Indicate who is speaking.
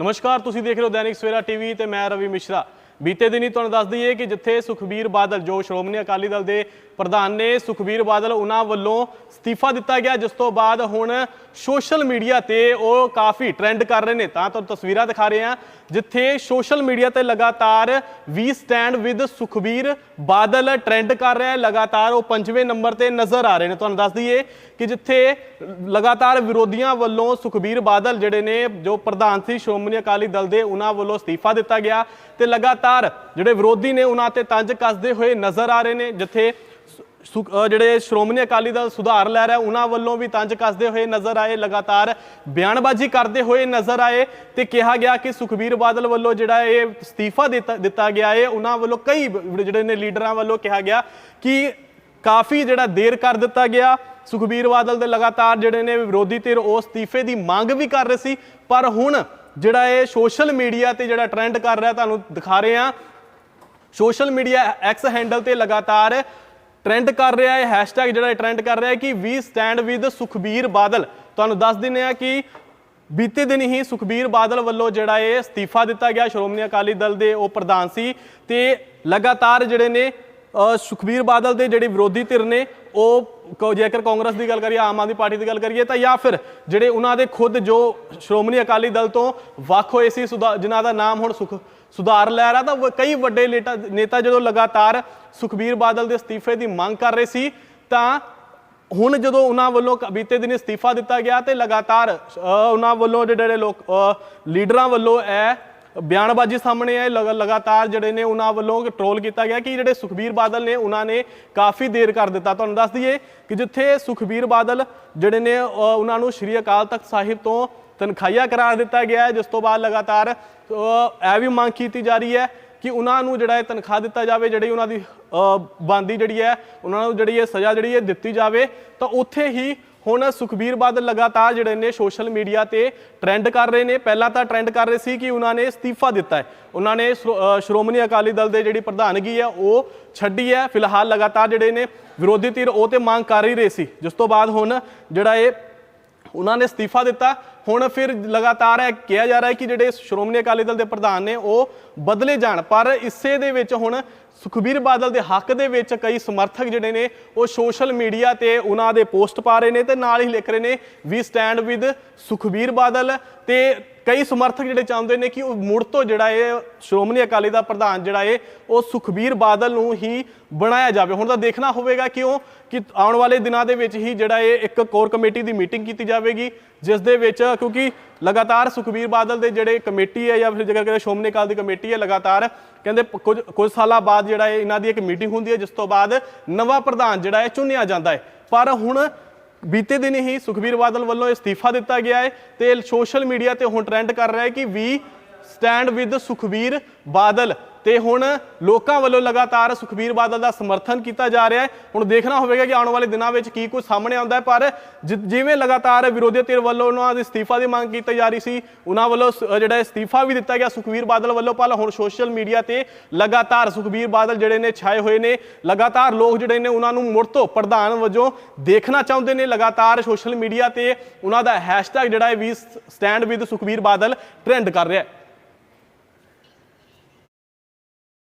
Speaker 1: ਨਮਸਕਾਰ ਤੁਸੀਂ ਦੇਖ ਰਹੇ ਹੋ ਦੈਨਿਕ ਸਵੇਰਾ ਟੀਵੀ ਤੇ ਮੈਂ ਰਵੀ ਮਿਸ਼ਰਾ। ਬੀਤੇ ਦਿਨੀ ਤੁਹਾਨੂੰ ਦੱਸ ਦਈਏ ਕਿ ਜਿੱਥੇ ਸੁਖਬੀਰ ਬਾਦਲ, ਜੋ ਸ਼੍ਰੋਮਣੀ ਅਕਾਲੀ ਦਲ ਦੇ ਪ੍ਰਧਾਨ ਨੇ, ਸੁਖਬੀਰ ਬਾਦਲ ਉਹਨਾਂ ਵੱਲੋਂ ਅਸਤੀਫਾ ਦਿੱਤਾ ਗਿਆ, ਜਿਸ ਤੋਂ ਬਾਅਦ ਹੁਣ ਸੋਸ਼ਲ ਮੀਡੀਆ ਤੇ ਉਹ ਕਾਫੀ ਟ੍ਰੈਂਡ ਕਰ ਰਹੇ ਨੇ। ਤਾਂ ਤੁਹਾਨੂੰ ਤਸਵੀਰਾਂ ਦਿਖਾ ਰਹੇ ਹਾਂ, ਜਿੱਥੇ ਸੋਸ਼ਲ ਮੀਡੀਆ ਤੇ ਲਗਾਤਾਰ we stand with Sukhbir Badal trend ਕਰ ਰਿਹਾ ਹੈ। ਲਗਾਤਾਰ ਉਹ ਪੰਜਵੇਂ ਨੰਬਰ ਤੇ ਨਜ਼ਰ ਆ ਰਹੇ ਨੇ। ਤੁਹਾਨੂੰ ਦੱਸ ਦਈਏ ਕਿ ਜਿੱਥੇ ਲਗਾਤਾਰ ਵਿਰੋਧੀਆਂ ਵੱਲੋਂ ਸੁਖਬੀਰ ਬਾਦਲ ਜਿਹੜੇ ਨੇ, ਜੋ ਪ੍ਰਧਾਨ ਸੀ ਸ਼੍ਰੋਮਣੀ ਅਕਾਲੀ ਦਲ ਦੇ, ਉਹਨਾਂ ਵੱਲੋਂ ਅਸਤੀਫਾ ਦਿੱਤਾ ਗਿਆ ਤੇ ਲਗਾਤਾਰ ਜਿਹੜੇ ਵਿਰੋਧੀ ਨੇ ਉਹਨਾਂ ਤੇ ਤੰਜ ਕੱਸਦੇ ਹੋਏ ਨਜ਼ਰ ਆ ਰਹੇ ਨੇ, ਜਿੱਥੇ ਜਿਹੜੇ ਸ਼੍ਰੋਮਣੀ ਅਕਾਲੀ ਦਲ ਸੁਧਾਰ ਲੈ ਰਿਹਾ, ਉਹਨਾਂ ਵੱਲੋਂ ਵੀ ਤੰਜ ਕੱਸਦੇ ਹੋਏ ਨਜ਼ਰ ਆਏ, ਲਗਾਤਾਰ ਬਿਆਨਬਾਜ਼ੀ ਕਰਦੇ ਹੋਏ ਨਜ਼ਰ ਆਏ ਤੇ ਕਿਹਾ ਗਿਆ ਕਿ ਸੁਖਬੀਰ ਬਾਦਲ ਵੱਲੋਂ ਜਿਹੜਾ ਇਹ ਅਸਤੀਫਾ ਦਿੱਤਾ ਦਿੱਤਾ ਗਿਆ ਹੈ ਉਹਨਾਂ ਵੱਲੋਂ ਕਈ ਜਿਹੜੇ ਨੇ ਲੀਡਰਾਂ ਵੱਲੋਂ ਕਿਹਾ ਗਿਆ ਕਿ ਕਾਫੀ ਜਿਹੜਾ ਦੇਰ ਕਰ ਦਿੱਤਾ ਗਿਆ। ਸੁਖਬੀਰ ਬਾਦਲ ਦੇ ਲਗਾਤਾਰ ਜਿਹੜੇ ਨੇ ਵਿਰੋਧੀ ਧਿਰ, ਉਹ ਅਸਤੀਫੇ ਦੀ ਮੰਗ ਵੀ ਕਰ ਰਹੇ ਸੀ, ਪਰ ਹੁਣ ਜਿਹੜਾ ਇਹ ਸੋਸ਼ਲ ਮੀਡੀਆ ਤੇ ਜਿਹੜਾ ਟ੍ਰੈਂਡ ਕਰ ਰਿਹਾ, ਤੁਹਾਨੂੰ ਦਿਖਾ ਰਹੇ ਹਾਂ। ਸੋਸ਼ਲ ਮੀਡੀਆ ਐਕਸ ਹੈਂਡਲ ਤੇ ਲਗਾਤਾਰ ਟ੍ਰੈਂਡ ਕਰ ਰਿਹਾ ਹੈ। ਹੈਸ਼ਟੈਗ ਜਿਹੜਾ ਟ੍ਰੈਂਡ ਕਰ ਰਿਹਾ ਹੈ ਕਿ we stand with Sukhbir Badal. ਤੁਹਾਨੂੰ ਦੱਸ ਦਿੰਦੇ ਆ ਕਿ ਬੀਤੇ ਦਿਨ ਹੀ ਸੁਖਬੀਰ ਬਾਦਲ ਵੱਲੋਂ ਜਿਹੜਾ ਇਹ ਅਸਤੀਫਾ ਦਿੱਤਾ ਗਿਆ। ਸ਼੍ਰੋਮਣੀ ਅਕਾਲੀ ਦਲ ਦੇ ਉਹ ਪ੍ਰਧਾਨ ਸੀ ਤੇ ਲਗਾਤਾਰ ਜਿਹੜੇ ਨੇ ਸੁਖਬੀਰ ਬਾਦਲ ਦੇ ਜਿਹੜੇ ਵਿਰੋਧੀ ਧਿਰ ਨੇ, ਉਹ ਕ- ਜੇਕਰ ਕਾਂਗਰਸ ਦੀ ਗੱਲ ਕਰੀਏ, ਆਮ ਆਦਮੀ ਪਾਰਟੀ ਦੀ ਗੱਲ ਕਰੀਏ, ਤਾਂ ਜਾਂ ਫਿਰ ਜਿਹੜੇ ਉਹਨਾਂ ਦੇ ਖੁਦ ਜੋ ਸ਼੍ਰੋਮਣੀ ਅਕਾਲੀ ਦਲ ਤੋਂ ਵੱਖ ਹੋਏ ਸੀ, ਸੁਧਾ- ਜਿਨ੍ਹਾਂ ਦਾ ਨਾਮ ਹੁਣ ਸੁਖ, ਸੁਧਾਰ ਲੈ ਰਿਹਾ ਤਾਂ ਕਈ ਵੱਡੇ ਨੇਤਾ ਨੇਤਾ ਜਦੋਂ ਲਗਾਤਾਰ ਸੁਖਬੀਰ ਬਾਦਲ ਦੇ ਅਸਤੀਫੇ ਦੀ ਮੰਗ ਕਰ ਰਹੇ ਸੀ, ਤਾਂ ਹੁਣ ਜਦੋਂ ਉਹਨਾਂ ਵੱਲੋਂ ਬੀਤੇ ਦਿਨ ਅਸਤੀਫਾ ਦਿੱਤਾ ਗਿਆ ਤੇ ਲਗਾਤਾਰ ਉਹਨਾਂ ਵੱਲੋਂ ਜਿਹੜੇ ਜਿਹੜੇ ਲੋਕ ਲੀਡਰਾਂ ਵੱਲੋਂ ਇਹ ਬਿਆਨਬਾਜ਼ੀ ਸਾਹਮਣੇ ਆਏ ਲਗ- ਲਗਾਤਾਰ ਜਿਹੜੇ ਨੇ ਉਹਨਾਂ ਵੱਲੋਂ ਟ੍ਰੋਲ ਕੀਤਾ ਗਿਆ ਕਿ ਜਿਹੜੇ ਸੁਖਬੀਰ ਬਾਦਲ ਨੇ ਉਹਨਾਂ ਨੇ ਕਾਫੀ ਦੇਰ ਕਰ ਦਿੱਤਾ। ਤੁਹਾਨੂੰ ਦੱਸ ਦਈਏ ਕਿ ਜਿੱਥੇ ਸੁਖਬੀਰ ਬਾਦਲ ਜਿਹੜੇ ਨੇ ਉਹਨਾਂ ਨੂੰ ਸ਼੍ਰੀ ਅਕਾਲ ਤਖਤ ਸਾਹਿਬ ਤੋਂ ਤਨਖਾਹੀਆ ਕਰਾਰ ਦਿੱਤਾ ਗਿਆ ਜਿਸ ਤੋਂ ਬਾਅਦ ਲਗਾਤਾਰ ਇਹ ਵੀ ਮੰਗ ਕੀਤੀ ਜਾ ਰਹੀ ਹੈ ਕਿ ਉਹਨਾਂ ਨੂੰ ਜਿਹੜਾ ਹੈ ਤਨਖਾਹ ਦਿੱਤਾ ਜਾਵੇ, ਜਿਹੜੀ ਉਹਨਾਂ ਦੀ ਬਾਂਦੀ ਜਿਹੜੀ ਹੈ, ਉਹਨਾਂ ਨੂੰ ਜਿਹੜੀ ਹੈ ਸਜ਼ਾ ਜਿਹੜੀ ਹੈ ਦਿੱਤੀ ਜਾਵੇ, ਤਾਂ ਉੱਥੇ ਹੀ ਹੁਣ ਸੁਖਬੀਰ ਬਾਦਲ ਲਗਾਤਾਰ ਜਿਹੜੇ ਨੇ ਸੋਸ਼ਲ ਮੀਡੀਆ ਤੇ ਟ੍ਰੈਂਡ ਕਰ ਰਹੇ ਨੇ। ਪਹਿਲਾਂ ਤਾਂ ਟ੍ਰੈਂਡ ਕਰ ਰਹੇ ਸੀ ਕਿ ਉਹਨਾਂ ਨੇ ਅਸਤੀਫਾ ਦਿੱਤਾ ਹੈ। ਉਹਨਾਂ ਨੇ ਸ਼੍ਰੋ- ਸ਼੍ਰੋਮਣੀ ਅਕਾਲੀ ਦਲ ਦੇ ਜਿਹੜੀ ਪ੍ਰਧਾਨਗੀ ਹੈ, ਉਹ ਛੱਡੀ ਹੈ। ਫਿਲਹਾਲ ਲਗਾਤਾਰ ਜਿਹੜੇ ਨੇ ਵਿਰੋਧੀ ਧਿਰ ਉਹ ਤੇ ਮੰਗ ਕਰ ਹੀ ਰਹੇ ਸੀ। ਜਿਸ ਤੋਂ ਬਾਅਦ ਹੁਣ ਜਿਹੜਾ ਇਹ ਉਹਨਾਂ ਨੇ ਅਸਤੀਫਾ ਦਿੱਤਾ। ਹੁਣ ਫਿਰ ਲਗਾਤਾਰ ਇਹ ਕਿਹਾ ਜਾ ਰਿਹਾ ਹੈ ਕਿ ਜਿਹੜੇ ਸ਼੍ਰੋਮਣੀ ਅਕਾਲੀ ਦਲ ਦੇ ਪ੍ਰਧਾਨ ਨੇ, ਉਹ ਬਦਲੇ ਜਾਣ। ਪਰ ਇਸੇ ਦੇ ਵਿੱਚ ਹੁਣ ਸੁਖਬੀਰ ਬਾਦਲ ਦੇ ਹੱਕ ਦੇ ਵਿੱਚ ਕਈ ਸਮਰਥਕ ਜਿਹੜੇ ਨੇ, ਉਹ ਸੋਸ਼ਲ ਮੀਡੀਆ ਤੇ ਉਹਨਾਂ ਦੇ ਪੋਸਟ ਪਾ ਰਹੇ ਨੇ ਤੇ ਨਾਲ ਹੀ ਲਿਖ ਰਹੇ ਨੇ we stand with Sukhbir Badal. ਤੇ ਕਈ ਸਮਰਥਕ ਜਿਹੜੇ ਚਾਹੁੰਦੇ ਨੇ ਕਿ ਉਹ ਮੁੜ ਤੋਂ ਜਿਹੜਾ ਇਹ ਸ਼੍ਰੋਮਣੀ ਅਕਾਲੀ ਦਾ ਪ੍ਰਧਾਨ ਜਿਹੜਾ ਇਹ, ਉਹ ਸੁਖਬੀਰ ਬਾਦਲ ਨੂੰ ਹੀ ਬਣਾਇਆ ਜਾਵੇ। ਹੁਣ ਤਾਂ ਦੇਖਣਾ ਹੋਵੇਗਾ ਕਿਉਂ ਕਿ ਆਉਣ ਵਾਲੇ ਦਿਨਾਂ ਦੇ ਵਿੱਚ ਹੀ ਜਿਹੜਾ ਇਹ ਇੱਕ ਕੋਰ ਕਮੇਟੀ ਦੀ ਮੀਟਿੰਗ ਕੀਤੀ ਜਾਵੇਗੀ, ਜਿਸ ਦੇ ਵਿੱਚ ਕਿਉਂਕਿ ਲਗਾਤਾਰ ਸੁਖਬੀਰ ਬਾਦਲ ਦੇ ਜਿਹੜੇ ਕਮੇਟੀ ਹੈ ਜਾਂ ਫਿਰ ਜੇਕਰ ਕਹਿੰਦੇ ਸ਼੍ਰੋਮਣੀ ਅਕਾਲੀ ਦੀ ਕਮੇਟੀ ਹੈ ਲਗਾਤਾਰ, ਕਹਿੰਦੇ ਕੁਝ ਕੁਝ ਸਾਲਾਂ ਬਾਅਦ ਜਿਹੜਾ ਇਹ ਇਹਨਾਂ ਦੀ ਇੱਕ ਮੀਟਿੰਗ ਹੁੰਦੀ ਹੈ, ਜਿਸ ਤੋਂ ਬਾਅਦ ਨਵਾਂ ਪ੍ਰਧਾਨ ਜਿਹੜਾ ਹੈ ਚੁਣਿਆ ਜਾਂਦਾ ਹੈ। ਪਰ ਹੁਣ ਬੀਤੇ ਦਿਨ ਹੀ ਸੁਖਬੀਰ ਬਾਦਲ ਵੱਲੋਂ ਅਸਤੀਫਾ ਦਿੱਤਾ ਗਿਆ ਹੈ ਤੇ ਸੋਸ਼ਲ ਮੀਡੀਆ ਤੇ ਹੁਣ ਟ੍ਰੈਂਡ ਕਰ ਰਿਹਾ ਹੈ ਕਿ we stand with Sukhbir Badal ਤੇ ਹੁਣ ਲੋਕਾਂ ਵੱਲੋਂ ਲਗਾਤਾਰ ਸੁਖਬੀਰ ਬਾਦਲ ਦਾ ਸਮਰਥਨ ਕੀਤਾ ਜਾ ਰਿਹਾ ਹੈ। ਹੁਣ ਦੇਖਣਾ ਹੋਵੇਗਾ ਕਿ ਆਉਣ ਵਾਲੇ ਦਿਨਾਂ ਵਿੱਚ ਕੀ ਕੁਝ ਸਾਹਮਣੇ ਆਉਂਦਾ ਹੈ, ਪਰ ਜਿ- ਜਿਵੇਂ ਲਗਾਤਾਰ ਵਿਰੋਧੀ ਧਿਰ ਵੱਲੋਂ ਉਹਨਾਂ ਦੇ ਅਸਤੀਫਾ ਦੀ ਮੰਗ ਕੀਤੀ ਜਾ ਰਹੀ ਸੀ, ਉਹਨਾਂ ਵੱਲੋਂ ਸ- ਜਿਹੜਾ ਅਸਤੀਫਾ ਵੀ ਦਿੱਤਾ ਗਿਆ ਸੁਖਬੀਰ ਬਾਦਲ ਵੱਲੋਂ, ਪਰ ਹੁਣ ਸੋਸ਼ਲ ਮੀਡੀਆ ਤੇ ਲਗਾਤਾਰ ਸੁਖਬੀਰ ਬਾਦਲ ਜਿਹੜੇ ਨੇ ਛਾਏ ਹੋਏ ਨੇ, ਲਗਾਤਾਰ ਲੋਕ ਜਿਹੜੇ ਨੇ ਉਹਨਾਂ ਨੂੰ ਮੁੜ ਤੋਂ ਪ੍ਰਧਾਨ ਵਜੋਂ ਦੇਖਣਾ ਚਾਹੁੰਦੇ ਨੇ, ਲਗਾਤਾਰ ਸੋਸ਼ਲ ਮੀਡੀਆ ਤੇ ਉਹਨਾਂ ਦਾ ਹੈਸ਼ਟੈਗ ਜਿਹੜਾ ਹੈ we stand with Sukhbir Badal trend ਕਰ ਰਿਹਾ ਹੈ।